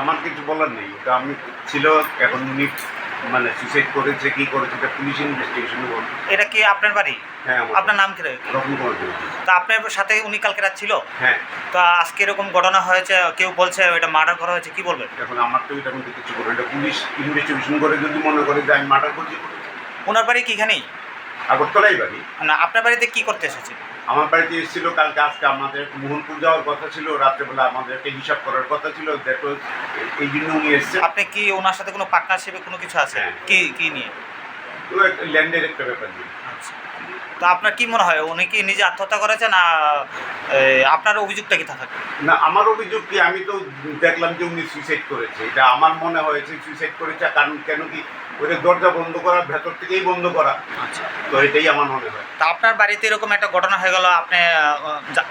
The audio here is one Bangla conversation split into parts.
আমার কিছু বলার নেই। ওটা আমি ছিল এখন উনি মানে সুইসাইড করেছে কি করেছে এটা পুলিশ ইনভেস্টিগেশন এটা কি আপনার বাড়ি? হ্যাঁ আপনার নাম কি? রকম তা আপনার সাথে উনি কালকে রাত ছিল? হ্যাঁ। তো আজকে এরকম ঘটনা হয়েছে কেউ বলছে এটা মার্ডার করা হয়েছে কি বলবেন? এখন আমার তো এটা কিন্তু কিছু করে এটা পুলিশ ইনভেস্টিগেশন করে যদি মনে করে যে আমি মার্ডার করছি করেছি। ওনার বাড়ি কি এখানেই? আগরতলাই বাড়ি। না আপনার বাড়িতে কি করতে এসেছে? আমার বাড়িতে এসেছিল কালকে আজকে আমাদের মোহনপুর যাওয়ার কথা ছিল রাত্রেবেলা আমাদেরকে হিসাব করার কথা ছিল দেখো এই জন্য উনি এসছে আপনি কি ওনার সাথে কোনো পার্টনারশিপে কোনো কিছু আছে? হ্যাঁ। কি কি নিয়ে? ল্যান্ডের একটা ব্যাপার নিয়ে। আচ্ছা। তো আপনার কি মনে হয় উনি কি নিজে আত্মহত্যা করেছে না আপনার অভিযোগটা কি থাকে? না আমার অভিযোগ কি আমি তো দেখলাম যে উনি সুইসাইড করেছে। এটা আমার মনে হয়েছে সুইসাইড করেছে কারণ কেন কি ওটা দরজা বন্ধ করা ভেতর থেকেই বন্ধ করা। আচ্ছা। তো এটাই আমার মনে হয়। তা আপনার বাড়িতে এরকম একটা ঘটনা হয়ে গেল আপনি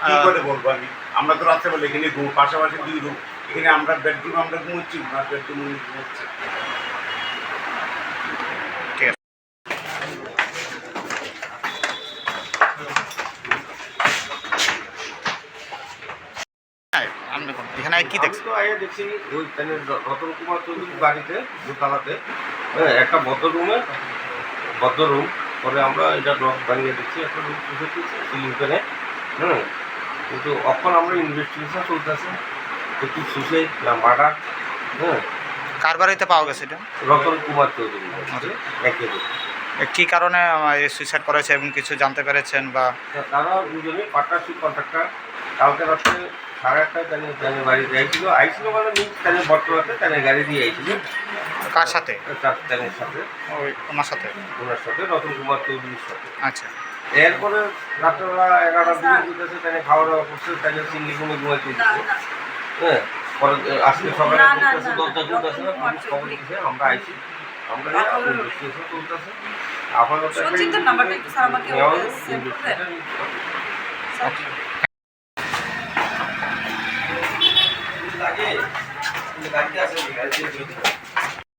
কি করে বলব আমি? আমরা তো রাত্রেবেলা এখানে ঘুম পাশাপাশি দুই রুম। এখানে আমরা বেডরুম আমরা ঘুমোচ্ছি ওনার বেডরুম উনি ঘুমোচ্ছে। হ্যাঁ, এখানে কি আমি দেখছেন? তো আগে দেখছি ওই রতন কুমার চৌধুরীর বাড়িতে দোতলাতে। হ্যাঁ একটা বদ্ধ রুমে বদ্ধ রুম। পরে আমরা এটা লক বানিয়ে দিচ্ছি একটা রুম চুষে দিচ্ছি সিলিং ফ্যানে। হ্যাঁ কিন্তু এখন আমরা ইনভেস্টিগেশন চলতেছে। যে কি সুসাইড না মার্ডার হ্যাঁ। কার বাড়িতে পাওয়া গেছে এটা? রতন কুমার চৌধুরী। একে এ, কি কারণে সুইসাইড করেছে এবং কিছু জানতে পেরেছেন বা তারা দুজনেই পার্টনারশিপ কন্ট্রাক্টর কালকে রাত্রে সাড়ে আটটায় তাদের তাদের আইছিল আইছিল মানে মিন্স তাদের বর্তমানে তাদের গাড়ি দিয়ে আইছিল। কার সাথে? তাদের সাথে। ওই ওনার সাথে? ওনার সাথে রতন কুমার চৌধুরীর সাথে। আচ্ছা। এরপরে রাত্রেবেলা এগারোটা দিকে দিতেছে তাই খাওয়া দাওয়া করছে তাই সিঙ্গি কুমি ঘুমাইতে দিচ্ছে হ্যাঁ পরে আজকে সকালে না, না, না, দরজা খুলতেছে রতন পুলিশ খবর দিচ্ছে আমরা আইছি। আমরা ইনভেস্টিগেশন চলতেছে আপাতত নাম্বারটা একটু স্যার। আমাকে লাগে। গাড়িতে আছে গাড়িতে